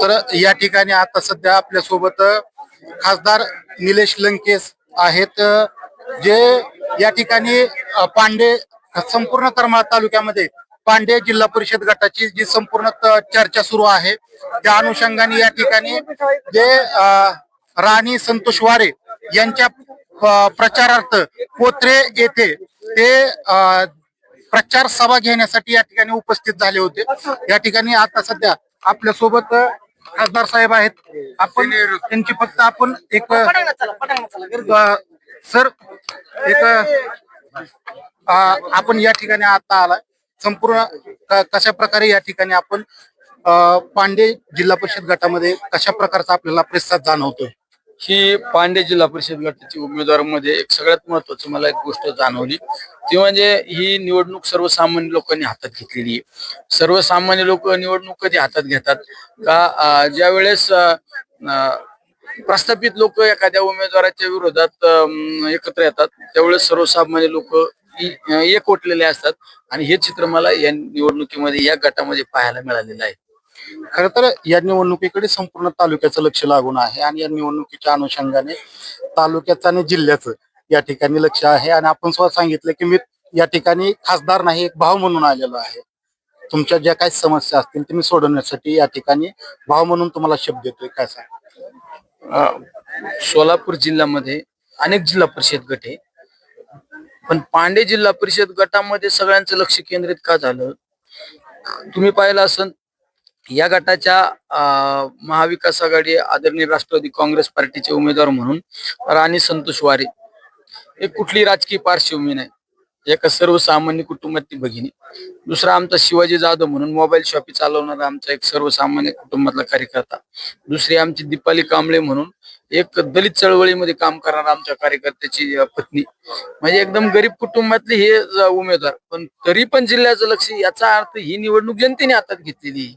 तर या ठिकाणी आता सध्या आपल्यासोबत खासदार निलेश लंकेश आहेत जे या ठिकाणी पांडे संपूर्ण करमाळ तालुक्यामध्ये पांडे जिल्हा परिषद गटाची जी संपूर्ण चर्चा सुरू आहे त्या अनुषंगाने या ठिकाणी जे राणी संतोष वारे यांच्या प्रचारार्थ कोत्रे येथे ते अ, प्रचार सभा घेण्यासाठी या ठिकाणी उपस्थित झाले होते. या ठिकाणी आता सध्या आपल्यासोबत खासदार साहेब आहेत. आपण त्यांची फक्त आपण एक सर एक आपण या ठिकाणी आता आलाय. संपूर्ण कशा प्रकारे या ठिकाणी आपण पांडे जिल्हा परिषद गटामध्ये कशा प्रकारचा आपल्याला प्रतिसाद जाणवतोय? ही पांडे जिल्हा परिषद गटाची उमेदवारांमध्ये एक सगळ्यात महत्वाची मला एक गोष्ट जाणवली. ती म्हणजे ही निवडणूक सर्वसामान्य लोकांनी हातात घेतलेली आहे. सर्वसामान्य लोक निवडणूक कधी हातात घेतात? का ज्या वेळेस प्रस्थापित लोक एखाद्या उमेदवाराच्या विरोधात अं, एकत्र येतात त्यावेळेस सर्वसामान्य लोक एकवटलेले असतात. आणि हे चित्र मला या निवडणुकीमध्ये या गटामध्ये पाहायला मिळालेलं आहे. खर तर या निवडणुकीकडे संपूर्ण तालुक्याचं लक्ष लागून आहे आणि या निवडणुकीच्या अनुषंगाने तालुक्याचं आणि जिल्ह्याचं या ठिकाणी लक्ष आहे. आणि आपण स्वतः सांगितलं की मी या ठिकाणी खासदार नाही एक भाव म्हणून आलेलो आहे. तुमच्या ज्या काही समस्या असतील ते मी सोडवण्यासाठी या ठिकाणी भाव म्हणून तुम्हाला शब्द देतोय. काय सांग? सोलापूर जिल्ह्यामध्ये अनेक जिल्हा परिषद गट आहे. पण पांडे जिल्हा परिषद गटामध्ये सगळ्यांचं लक्ष केंद्रित का झालं? तुम्ही पाहिलं असन या गटाच्या अ, महाविकास आघाडी आदरणीय राष्ट्रवादी काँग्रेस पार्टीचे उमेदवार म्हणून राणी संतोष वारे. हे कुठली राजकीय पार्श्वभूमी नाही. एका सर्वसामान्य कुटुंबातली भगिनी. दुसरा आमचा शिवाजी जाधव म्हणून मोबाईल शॉपी चालवणारा आमचा एक सर्वसामान्य कुटुंबातला कार्यकर्ता. दुसरी आमची दीपाली कांबळे म्हणून एक दलित चळवळीमध्ये काम करणारा आमच्या कार्यकर्त्याची पत्नी. म्हणजे एकदम गरीब कुटुंबातले हे उमेदवार. पण तरी पण जिल्ह्याचं लक्ष याचा अर्थ ही निवडणूक जनतेने हातात घेतलेली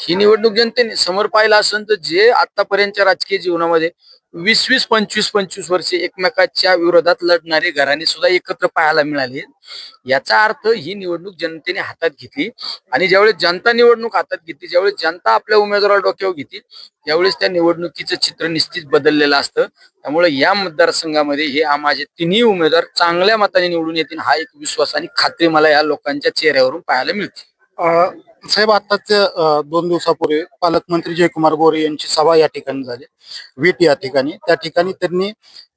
ही निवडणूक जनतेने समोर पाहिलं असेल तर जे आतापर्यंतच्या राजकीय जीवनामध्ये वीस वीस पंचवीस पंचवीस वर्षे एकमेकाच्या विरोधात लढणारे घराणे सुद्धा एकत्र पाहायला मिळाले. याचा अर्थ ही निवडणूक जनतेने हातात घेतली आणि ज्यावेळेस जनता निवडणूक हातात घेतली ज्यावेळेस जनता आपल्या उमेदवाराला डोक्यावर घेतली त्यावेळेस त्या निवडणुकीचं चित्र निश्चित बदललेलं असतं. त्यामुळे या मतदारसंघामध्ये हे माझे तिन्ही उमेदवार चांगल्या मताने निवडून येतील हा एक विश्वास आणि खात्री मला या लोकांच्या चेहऱ्यावरून पाहायला मिळते. अ, साहेब आताच दोन दिवसापूर्वी पालकमंत्री जयकुमार गोरे यांची सभा या ठिकाणी झाली. वीट या ठिकाणी. त्या ठिकाणी त्यांनी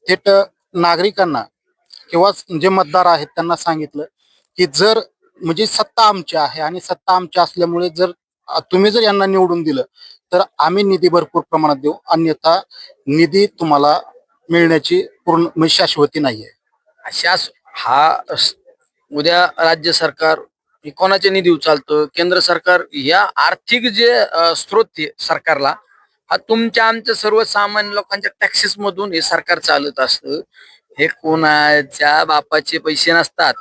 थेट नागरिकांना किंवा जे मतदार आहेत त्यांना सांगितलं की जर म्हणजे सत्ता आमची आहे आणि सत्ता आमची असल्यामुळे जर तुम्ही जर यांना निवडून दिलं तर आम्ही निधी भरपूर प्रमाणात देऊ. अन्यथा निधी तुम्हाला मिळण्याची पूर्ण म्हणजे शाश्वती नाहीये. शास हा उद्या राज्य सरकार कोणाच्या निधी उचलतं केंद्र सरकार या आर्थिक जे स्रोत आहे सरकारला हा तुमच्या आमच्या सर्वसामान्य लोकांच्या टॅक्सेस मधून हे सरकार चालत असतं. हे कोणाच्या बापाचे पैसे नसतात.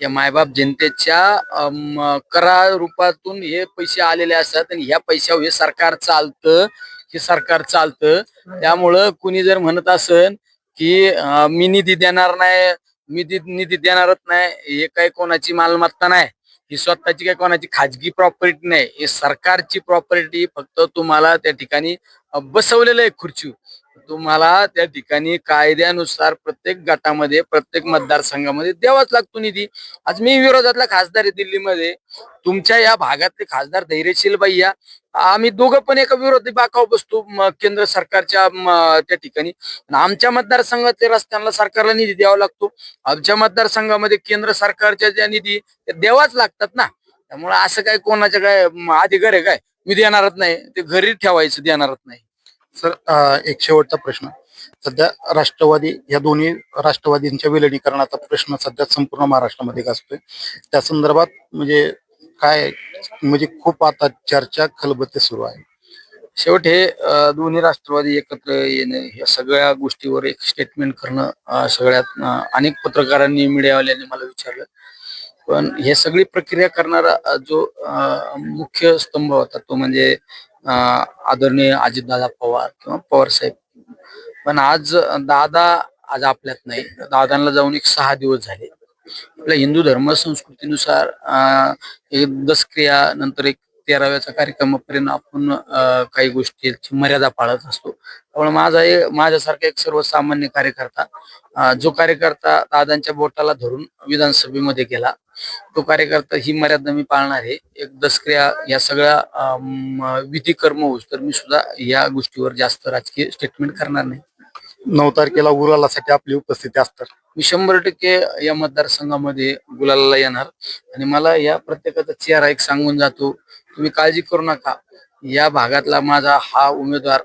या मायबाप जनतेच्या करा रूपातून हे पैसे आलेले असतात आणि ह्या पैशावर हे सरकार चालतं. हे सरकार चालतं. त्यामुळं कुणी जर म्हणत असन की मी निधी देणार नाही मी निधी देणारच नाही हे काही कोणाची मालमत्ता नाही. ही स्वतःची काही कोणाची खाजगी प्रॉपर्टी नाही हे सरकारची प्रॉपर्टी फक्त तुम्हाला त्या ठिकाणी बसवलेलं आहे खुर्ची तुम्हाला त्या ठिकाणी कायद्यानुसार प्रत्येक गटामध्ये प्रत्येक मतदारसंघामध्ये द्यावाच लागतो निधी. आज मी विरोधातला खासदार आहे दिल्लीमध्ये. तुमच्या या भागातले खासदार धैर्यशील बाई या. आम्ही दोघं पण एका विरोधी बाकाव बसतो केंद्र सरकारच्या त्या ठिकाणी. आमच्या मतदारसंघातले रस्त्यांना सरकारला निधी द्यावा लागतो. आमच्या मतदारसंघामध्ये केंद्र सरकारच्या ज्या निधी त्या द्यावाच लागतात ना. त्यामुळे असं काय कोणाच्या काय अधिकार आहे काय? मी देणारच नाही. ते घरी ठेवायचं देणारच नाही. सर एक शेवटचा प्रश्न. सध्या राष्ट्रवादी या दोन्ही राष्ट्रवादींच्या विलिनीकरणाचा प्रश्न सध्या संपूर्ण महाराष्ट्रामध्ये गाजतोय. त्या संदर्भात म्हणजे काय म्हणजे खूप आता चर्चा खलबत्ते सुरू आहे. शेवट हे दोन्ही राष्ट्रवादी एकत्र येणं या सगळ्या गोष्टीवर एक स्टेटमेंट करणं सगळ्यात अनेक पत्रकारांनी मीडियावाल्यांनी मला विचारलं. पण हे सगळी प्रक्रिया करणारा जो मुख्य स्तंभ होता तो म्हणजे आदरणीय अजितदादा पवार किंवा पवार साहेब. पण आज दादा आज आपल्यात नाही. दादांना जाऊन एक सहा दिवस झाले. आपल्या हिंदू धर्म संस्कृतीनुसार अ, एक दसक्रिया नंतर एक तेराव्याचा कार्यक्रमापर्यंत आपण काही गोष्टीची मर्यादा पाळत असतो. त्यामुळे माझा एक माझ्यासारखा एक सर्वसामान्य कार्यकर्ता जो कार्यकर्ता दादांच्या बोटाला धरून विधानसभेमध्ये गेला तो कार्यकर्ता ही मर्यादा मी पाळणार आहे. एक दसक्रिया या सगळ्या विधी कर्म होऊस तर मी सुद्धा या गोष्टीवर जास्त राजकीय स्टेटमेंट करणार नाही. नऊ तारखेला उरालासाठी आपली उपस्थिती असतात मी शंभर टक्के या मतदारसंघामध्ये गुलाला येणार. आणि मला या प्रत्येकाचा चेहरा एक सांगून जातो तुम्ही काळजी करू नका. या भागातला माझा हा उमेदवार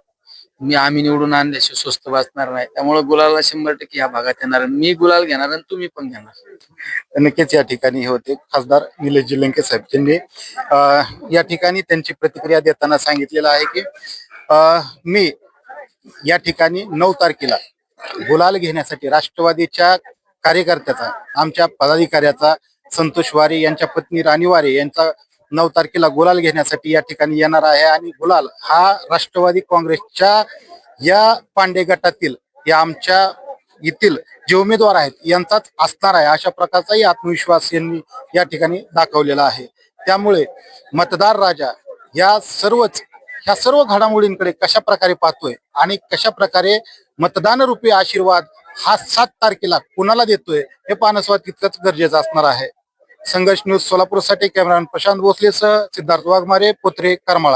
मी आम्ही निवडून आणल्याशी स्वस्त वाचणार नाही. त्यामुळे गुलाला शंभर टक्के या भागात येणार आणि मी गुलाल घेणार आणि तुम्ही पण घेणार. नक्कीच या ठिकाणी हे होते खासदार निलेश लंके साहेब त्यांनी अं, या ठिकाणी त्यांची प्रतिक्रिया देताना सांगितलेलं आहे की अं, मी या ठिकाणी नऊ तारखेला गुलाल घेण्यासाठी राष्ट्रवादीच्या कार्यकर्त्याचा आमच्या पदाधिकाऱ्याचा संतोष वारे यांच्या पत्नी राणी वारे यांचा नऊ तारखेला गुलाल घेण्यासाठी या ठिकाणी येणार आहे. आणि गुलाल हा राष्ट्रवादी काँग्रेसच्या या पांडे गटातील या आमच्या येथील जे उमेदवार आहेत यांचाच असणार आहे. अशा प्रकारचाही आत्मविश्वास यांनी या ठिकाणी दाखवलेला आहे. त्यामुळे मतदार राजा या सर्वच ह्या सर्व घडामोडींकडे कशा प्रकारे पाहतोय आणि कशा प्रकारे मतदान रूपी आशीर्वाद हा सात तारखेला कुणाला देतोय हे पाहणं सुद्धा तितकंच गरजेचं असणार आहे. संघर्ष न्यूज सोलापूरसाठी कॅमेरामॅन प्रशांत भोसलेसह सिद्धार्थ वाघमारे पोत्रे करमाळा.